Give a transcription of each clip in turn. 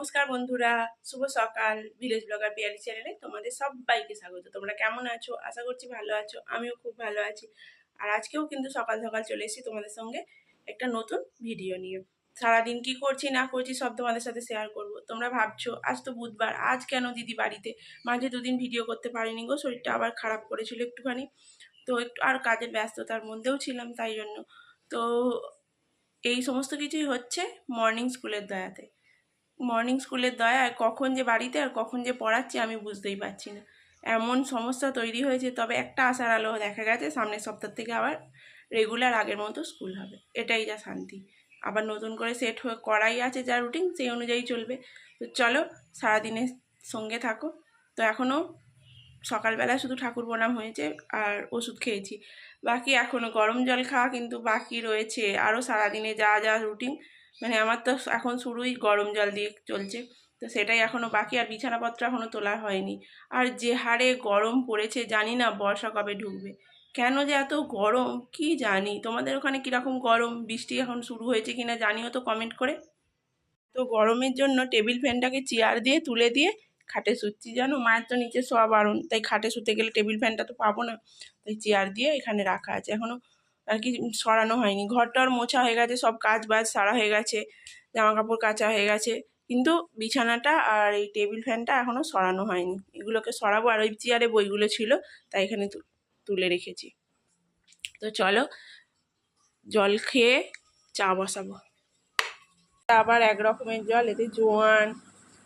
নমস্কার বন্ধুরা, শুভ সকাল ভিলেজ ব্লগার পিয়ালি চ্যানেলে তোমাদের সবাইকে স্বাগত। তোমরা কেমন আছো? আশা করছি ভালো আছো, আমিও খুব ভালো আছি। আর আজকেও কিন্তু সকাল সকাল চলে এসেছি তোমাদের সঙ্গে একটা নতুন ভিডিও নিয়ে। সারাদিন কি করছি, না করছি সব তোমাদের সাথে শেয়ার করব। তোমরা ভাবছ, আজ তো বুধবার, আজ কেন দিদি বাড়িতে? মাঝে দুদিন ভিডিও করতে পারিনি গো, শরীরটা আবার খারাপ করেছিল একটুখানি। তো একটু আর কাজের ব্যস্ততার মধ্যেও ছিলাম তাই জন্য। তো এই সমস্ত কিছুই হচ্ছে মর্নিং স্কুলের দয়াতে। মর্নিং স্কুলের দয়ায় কখন যে বাড়িতে আর কখন যে পড়াচ্ছি আমি বুঝতেই পারছি না। এমন সমস্যা তৈরি হয়েছে, তবে একটা আশার আলো দেখা গেছে, সামনের সপ্তাহ থেকে আবার রেগুলার আগের মতো স্কুল হবে। এটাই যা শান্তি। আবার নতুন করে সেট হয়ে করাই আছে যা রুটিন সেই অনুযায়ী চলবে। তো চলো, সারাদিনের সঙ্গে থাকো। তো এখনও সকালবেলা শুধু ঠাকুর প্রণাম হয়েছে আর ওষুধ খেয়েছি। বাকি এখনও গরম জল খাওয়া, কিন্তু বাকি রয়েছে আরও সারাদিনে যা যা রুটিন মানে আমার তো এখন শুরুই গরম জল দিয়ে চলছে। তো সেটাই এখনও বাকি, আর বিছানাপত্র এখনও তোলা হয়নি। আর যে হারে গরম পড়েছে, জানি না বর্ষা কবে ঢুকবে। কেন যে এত গরম, কি জানি? তোমাদের ওখানে কীরকম গরম? বৃষ্টি এখন শুরু হয়েছে কিনা জানিও তো কমেন্ট করে। তো গরমের জন্য টেবিল ফ্যানটাকে চেয়ার দিয়ে, তুলে দিয়ে খাটে শুচ্ছি জানো? মায়ের তো নিচে শোয়া বারণ, তাই খাটে শুতে গেলে টেবিল ফ্যানটা তো পাবো না। তাই চেয়ার দিয়ে এখানে রাখা আছে। এখনও আর কি সরানো হয়নি। ঘরটার মোছা হয়ে গেছে, সব কাজ বাজ সারা হয়ে গেছে জামা কাপড় কাচা হয়ে গেছে। কিন্তু বিছানাটা আর এই টেবিল ফ্যানটা এখনও সরানো হয়নি। এগুলোকে সরাবো, আর ওই চেয়ারে বইগুলো ছিল, তাই এখানে তুলে রেখেছি। তো চলো, জল খেয়ে চা বসাবো। আবার এক রকমের জল, এতে জোয়ান,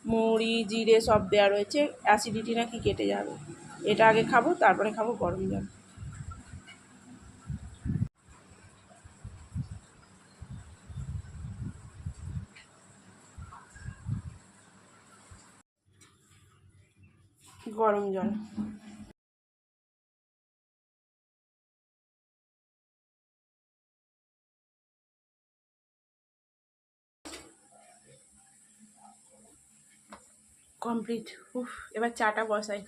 মুড়ি, জিরে সব দেওয়া রয়েছে। অ্যাসিডিটি নাকি কেটে যাবে। এটা আগে খাব, তারপরে খাব গরম জল। গরম জল। কমপ্লিট উফ, এবার চাটা বসাই।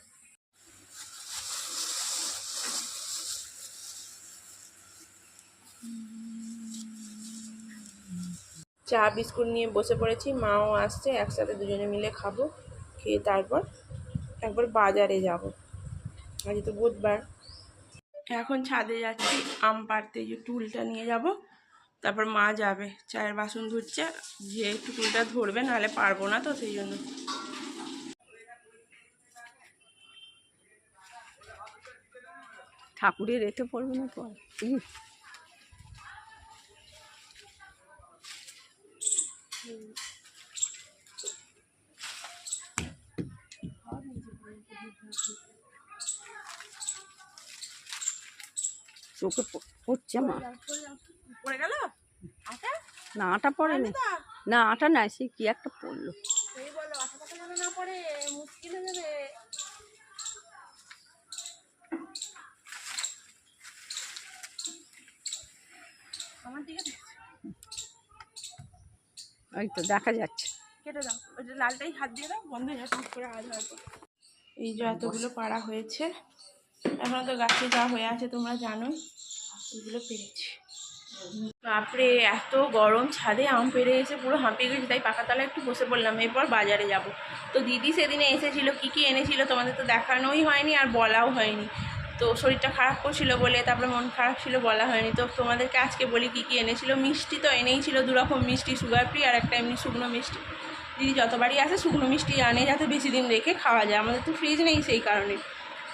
চা, বিস্কুট নিয়ে বসে পড়েছি, মাও আসছে, একসাথে দুজনে মিলে খাব, খেয়ে তারপর একবার বাজারে যাব। আজ তো বুধবার। এখন ছাদে যাচ্ছি আম পাড়তে যে টুলটা নিয়ে যাব। তারপর মা যাবে চায়ের বাসন ধুচ্ছে যে টুলটা ধরবে নাহলে পারব না তো সেই জন্য। ঠাকুরের এতে পড়বে না পর চোখে পড়ছে মা। পড়ে গেল? না আটা পড়েনি। না আটা নাই সে কি একটা পড়ল। হয়ে ওই তো দেখা যাচ্ছে। কেটে দাও। ওই যে লালটাই হাত দিয়ে দাও বন্ধ হয়ে যাচ্ছে করে আওয়াজ হয়তো এই যে এতগুলো পাড়া হয়েছে। এখনও তো গাছে যা হয়ে আছে তোমরা জানো এগুলো পেরেছি। বাপরে, এত গরম, ছাদে আম পেরে এসে পুরো হাঁপিয়ে গেছি, তাই পাকা তলায় একটু বসে পড়লাম, এরপর বাজারে যাব। তো দিদি সেদিনে এসেছিল, কি কি এনেছিল তোমাদের তো দেখানোই হয়নি আর বলাও হয়নি। তো শরীরটা খারাপ করছিল বলে, তারপরে মন খারাপ ছিল বলা হয়নি। তো তোমাদেরকে আজকে বলি কি কি এনেছিল। মিষ্টি তো এনেই ছিল, দুরকম মিষ্টি সুগার ফ্রি আর একটা এমনি শুকনো মিষ্টি। দিদি যতবারই আসে, শুকনো মিষ্টি আনে যাতে বেশি দিন রেখে খাওয়া যায়। আমাদের তো ফ্রিজ নেই সেই কারণে।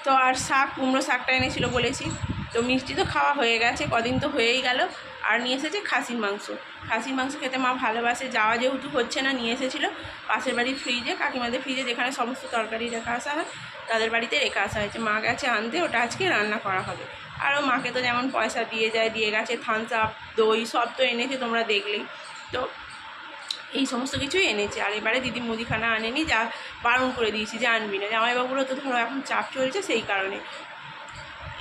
তো আর শাক, কুমড়ো শাকটা এনেছিল বলেছি। তো মিষ্টি তো খাওয়া হয়ে গেছে, কদিন তো হয়েই গেল। আর নিয়ে এসেছে খাসির মাংস। খাসির মাংস খেতে মা ভালোবাসে, যাওয়া যেহেতু হচ্ছে না, নিয়ে এসেছিল। পাশের বাড়ির ফ্রিজে কাকিমাদের ফ্রিজে যেখানে সমস্ত তরকারি রেখে আসা হয়, তাদের বাড়িতে রেখে আসা হয়েছে। মা গেছে আনতে, ওটা আজকে রান্না করা হবে। আরও মাকে তো যেমন পয়সা দিয়ে যায়, দিয়ে গেছে থামস আপ দই, সব তো এনেছে, তোমরা দেখলেই। তো এই সমস্ত কিছুই এনেছে। আর এবারে দিদি মুদিখানা আনেনি, যা বারণ করে দিয়েছি যে আনবি না। জামাইবাবুরও তো ধরো এখন চাপ চলছে সেই কারণে।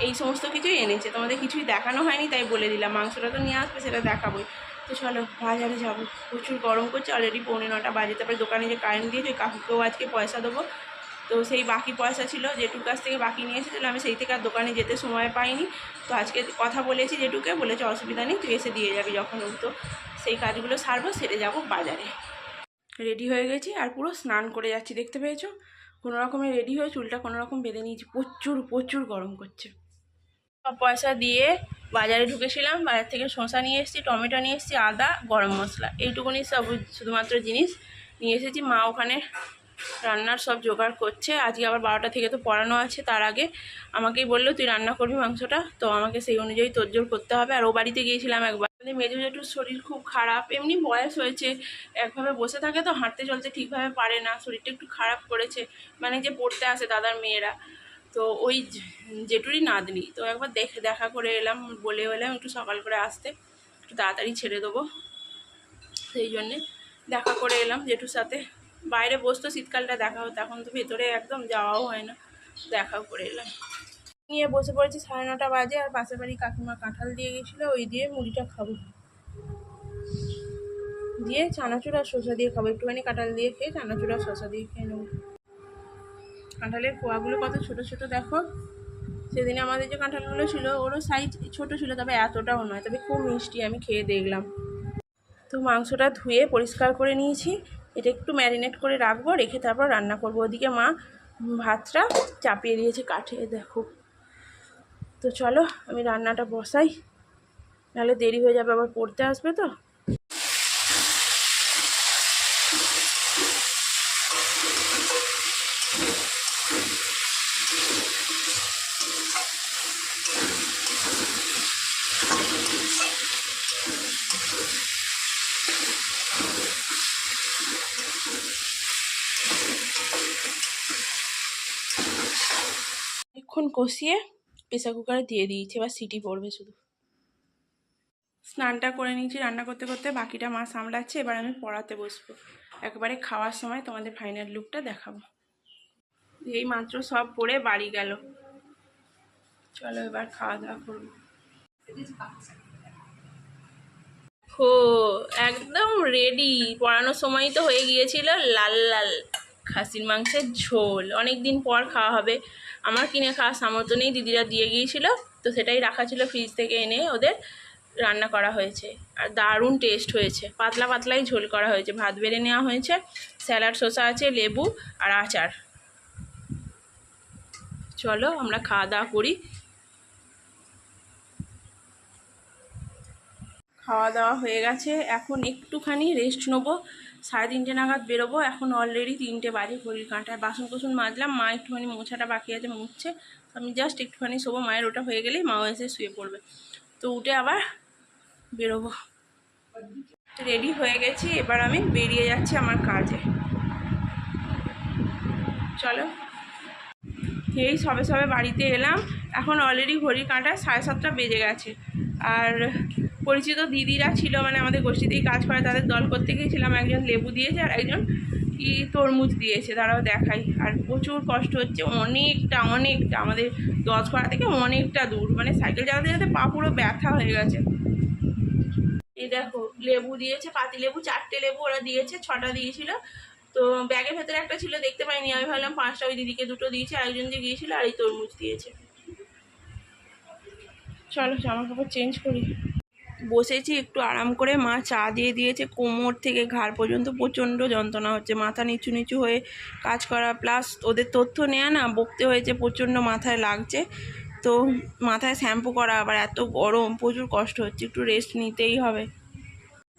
এই সমস্ত কিছুই এনেছে। তোমাদের কিছুই দেখানো হয়নি, তাই বলে দিলাম। মাংসটা তো নিয়ে আসবে, সেটা দেখাবোই। তো চলো, বাজারে যাব। প্রচুর গরম করছে অলরেডি পৌনে নটা বাজে। তারপরে দোকানে যে কারেন্ট দিয়েছে ওই কাকুকেও আজকে পয়সা দেবো। তো সেই বাকি পয়সা ছিল জেঠুর কাছ থেকে বাকি নিয়ে এসেছিল, আমি সেই থেকে আর দোকানে যেতে সময় পাইনি। তো আজকে কথা বলেছি জেঠুকে বলেছে অসুবিধা নেই, তুই এসে দিয়ে যাবি যখন তো সেই কাজগুলো সারবো, সেরে যাব বাজারে। রেডি হয়ে গেছি আর পুরো স্নান করে যাচ্ছি, দেখতে পেয়েছ? কোনো রকমে রেডি হয়ে চুলটা কোনো রকম বেঁধে নিয়েছি। প্রচুর প্রচুর গরম করছে। সব পয়সা দিয়ে বাজারে ঢুকেছিলাম, বাজার থেকে শসা নিয়ে এসেছি, টমেটো নিয়ে এসেছি, আদা, গরম মশলা। এইটুকুনি সব শুধুমাত্র জিনিস। নিয়ে এসেছি, মা ওখানে রান্নার সব জোগাড় করছে। আজকে আবার বারোটা থেকে তো পড়ানো আছে, তার আগে আমাকেই বলল, তুই রান্না করবি মাংসটা? তো আমাকে সেই অনুযায়ী তোরজোর করতে হবে। আর ও বাড়িতে গিয়েছিলাম একবার। আমাদের মেজো জেঠুর শরীর খুব খারাপ, এমনি বয়স হয়েছে, একভাবে বসে থাকে তো হাঁটতে চলতে ঠিকভাবে পারে না, শরীরটা একটু খারাপ করেছে মানে যে পড়তে আসে দাদার মেয়েরা। তো ওই জেঠুরই নাতনি, তো একবার দেখে, দেখা করে এলাম, বলে এলাম একটু সকাল করে আসতে, একটু তাড়াতাড়ি ছেড়ে দেবো। সেই জন্যে দেখা করে এলাম জেঠুর সাথে। বাইরে বসতো, শীতকালটা দেখা হতো, এখন তো ভেতরে একদম যাওয়াও হয় না, দেখাও করে এলাম। নিয়ে বসে পড়েছি সাড়ে নটা বাজে আর পাশের বাড়ি কাকিমা কাঁঠাল দিয়ে গেছিল, ওই দিয়ে মুড়িটা খাব। দিয়ে চানাচুর আর শসা দিয়ে খাব, একটুখানি কাঁঠাল দিয়ে খেয়ে চানাচুর আর শসা দিয়ে খেয়ে নেব। কাঁঠালের কোয়াগুলো কত ছোট ছোট দেখো। সেদিনে আমাদের যে কাঁঠালগুলো ছিল, ওরও সাইজ ছোট ছিল, তবে এতটাও নয়, তবে খুব মিষ্টি, আমি খেয়ে দেখলাম। তো মাংসটা ধুয়ে পরিষ্কার করে নিয়েছি, এটা একটু ম্যারিনেট করে রাখব, রেখে তারপর রান্না করব। ওদিকে মা ভাতটা চাপিয়ে দিয়েছে কাঠে, দেখো। তো চলো, আমি রান্নাটা বসাই। নাহলে দেরি হয়ে যাবে, আবার পড়তে আসবে তো। এখন কষিয়ে প্রেসার কুকারে দিয়ে দিয়েছি, এবার সিটি পড়বে শুধু। স্নানটা করে নিয়েছি, রান্না করতে করতে বাকিটা মা সামলাচ্ছে, এবার আমি পড়াতে বসবো। একবারে খাওয়ার সময় তোমাদের ফাইনাল লুকটা দেখাবো। এই মাত্র সব পড়ে বাড়ি গেল। চলো এবার খাওয়া দাওয়া করব। একদম রেডি পড়ানোর সময় তো হয়ে গিয়েছিল, লাল লাল। খাসির মাংসের ঝোল। অনেক দিন পর খাওয়া হবে। আমার কিনে খাওয়ার সামর্থ্য নেই, দিদিরা দিয়ে গিয়েছিল, তো সেটাই রাখা ছিল ফ্রিজ থেকে এনে ওদের রান্না করা হয়েছে। আর দারুণ টেস্ট হয়েছে। পাতলা পাতলাই ঝোল করা হয়েছে। ভাত বেড়ে নেওয়া হয়েছে। স্যালাড, শসা আছে, লেবু আর আচার। চলো আমরা খাওয়া দাওয়া করি। খাওয়া দাওয়া হয়ে গেছে। এখন একটুখানি রেস্ট নেব। সাড়ে তিনটে নাগাদ বেরোবো। এখন অলরেডি তিনটে বাজে, ঘড়ির কাঁটায় বাসন কোসন মাজলাম। মা একটুখানি মোছাটা বাকি আছে, মুছছে। আমি জাস্ট একটুখানি শোবো। মায়ের ওটা হয়ে গেলেই মাও এসে শুয়ে পড়বে। তো উঠে আবার বেরোবো। রেডি হয়ে গেছি। এবার আমি বেরিয়ে যাচ্ছি আমার কাজে। চলো। এই সবে সবে বাড়িতে এলাম। এখন অলরেডি ঘড়ির কাঁটায় সাড়ে সাতটা বেজে গেছে। আর পরিচিত দিদিরা ছিল মানে আমাদের গোষ্ঠীতেই কাজ করে, তাদের দল করতে গিয়েছিলাম। একজন লেবু দিয়েছে আর একজন কি তরমুজ দিয়েছে, তারাও দেখাই আর প্রচুর কষ্ট হচ্ছে, অনেকটা অনেকটা। আমাদের দশ পাড়া থেকে অনেকটা দূর মানে সাইকেল চালাতে চালাতে পা পুরো ব্যথা হয়ে গেছে। এই দেখো, লেবু দিয়েছে, পাতি লেবু, চারটে লেবু ওরা দিয়েছে, ছটা দিয়েছিল। তো ব্যাগের ভেতরে একটা ছিল, দেখতে পাইনি। আমি ভাবলাম, পাঁচটা ওই দিদিকে দুটো দিয়েছে, আরেকজন যে গিয়েছিল আর এই তরমুজ দিয়েছে। চলো, জামা কাপড় চেঞ্জ করি। বসেছি, একটু আরাম করে মা চা দিয়ে দিয়েছে। কোমর থেকে ঘাড় পর্যন্ত প্রচণ্ড যন্ত্রণা হচ্ছে। মাথা নিচু নিচু হয়ে কাজ করা প্লাস ওদের তথ্য নেওয়া না, বকতে হয়েছে, প্রচণ্ড মাথায় লাগছে। তো মাথায় শ্যাম্পু করা, আবার এত গরম, প্রচুর কষ্ট হচ্ছে, একটু রেস্ট নিতেই হবে।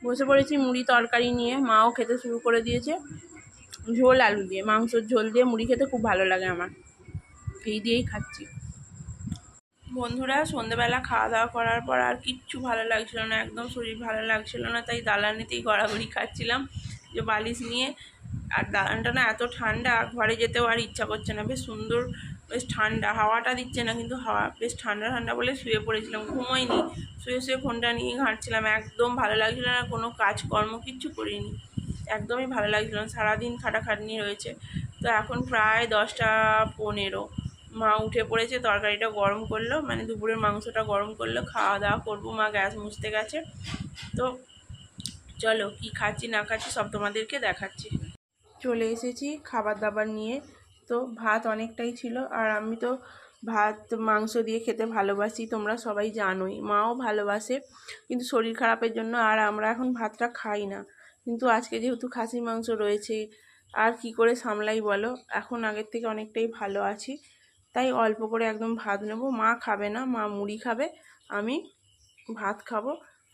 বসে পড়েছি মুড়ি তরকারি নিয়ে, মাও খেতে শুরু করে দিয়েছে। ঝোল আলু দিয়ে, মাংসর ঝোল দিয়ে মুড়ি খেতে খুব ভালো লাগে আমার। এই দিয়েই খাচ্ছি। বন্ধুরা, সন্ধেবেলা খাওয়া দাওয়া করার পর আর কিচ্ছু ভালো লাগছিল না, একদম শরীর ভালো লাগছিল না, তাই দালানিতেই গড়াগড়ি খাচ্ছিলাম যে বালিশ নিয়ে। আর দালানটা না এত ঠান্ডা ঘরে যেতেও আর ইচ্ছা করছে না, বেশ সুন্দর, বেশ ঠান্ডা, হাওয়াটা দিচ্ছে না, কিন্তু হাওয়া বেশ ঠান্ডা ঠান্ডা বলে শুয়ে পড়েছিলাম ঘুমোইনি শুয়ে শুয়ে ফোনটা নিয়ে ঘাঁটছিলাম, একদম ভালো লাগছিল না, কোনো কাজকর্ম কিচ্ছু করিনি, একদমই ভালো লাগছিল না, সারাদিন খাটাখাটনি রয়েছে। তো এখন প্রায় দশটা পনেরো মা উঠে পড়েছে, তরকারিটা গরম করল মানে দুপুরের মাংসটা গরম করল, খাওয়া দাওয়া করব, মা গ্যাস মুছতে গেছে। তো চলো কি খাচ্ছি না খাচ্ছি সব তোমাদেরকে দেখাচ্ছি। চলে এসেছি খাবার দাবার নিয়ে। তো ভাত অনেকটাই ছিল, আর আমি তো ভাত, মাংস দিয়ে খেতে ভালোবাসি, তোমরা সবাই জানোই। মাও ভালোবাসে, কিন্তু শরীর খারাপের জন্য আর আমরা এখন ভাতটা খাই না। কিন্তু আজকে যেহেতু খাসি মাংস রয়েছে, আর কি করে সামলাই বলো? এখন আগের থেকে অনেকটাই ভালো আছি। তাই অল্প করে একদম ভাত নেব। মা খাবে না, মা মুড়ি খাবে, আমি ভাত খাব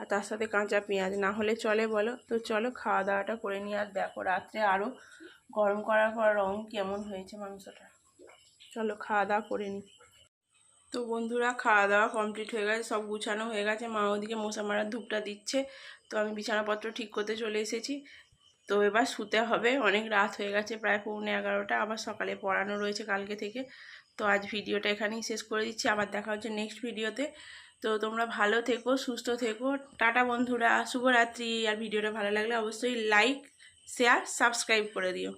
আর তার সাথে কাঁচা পেঁয়াজ। না হলে চলে বলো। তো চলো খাওয়া দাওয়াটা করে নিই আর দেখো রাত্রে আরও গরম করার পর রং কেমন হয়েছে মাংসটা। চলো খাওয়া দাওয়া করে নিই। তো বন্ধুরা, খাওয়া দাওয়া কমপ্লিট হয়ে গেছে, সব গুছানো হয়ে গেছে। মা ওদিকে মশা মারার ধূপটা দিচ্ছে, তো আমি বিছানাপত্র ঠিক করতে চলে এসেছি। তো এবার শুতে হবে, অনেক রাত হয়ে গেছে, প্রায় পৌনে এগারোটা। আবার সকালে পড়ানো রয়েছে কালকে থেকে। তো আজ ভিডিওটা এখানেই শেষ করে দিচ্ছি। আবার দেখা হচ্ছে নেক্সট ভিডিওতে। তো তোমরা ভালো থেকো, সুস্থ থেকো। টাটা বন্ধুরা, শুভরাত্রি। আর ভিডিওটা ভালো লাগলে অবশ্যই লাইক শেয়ার সাবস্ক্রাইব করে দিও।